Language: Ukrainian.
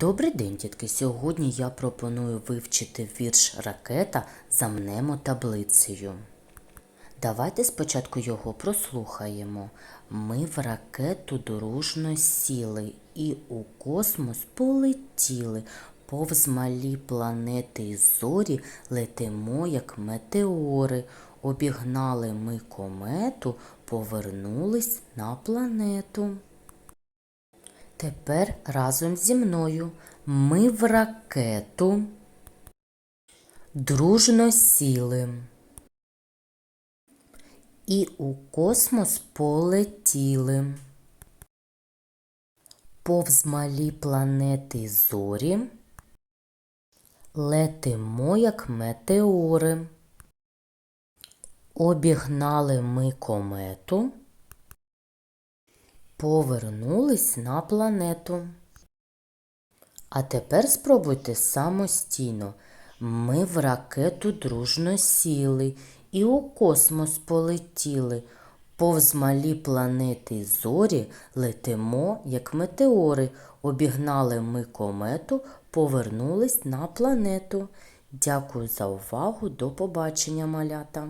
Добрий день, дітки! Сьогодні я пропоную вивчити вірш ракета замнемо таблицею. Давайте спочатку його прослухаємо. Ми в ракету дружно сіли і у космос полетіли. Повз малі планети й зорі летимо, як метеори. Обігнали ми комету, повернулись на планету. Тепер разом зі мною. Ми в ракету. Дружно сіли. І у космос полетіли. Повз малі планети зорі. Летимо, як метеори. Обігнали ми комету повернулись на планету. А тепер спробуйте самостійно. Ми в ракету дружно сіли і у космос полетіли. Повз малі планети зорі летимо, як метеори. Обігнали ми комету, повернулись на планету. Дякую за увагу. До побачення, малята!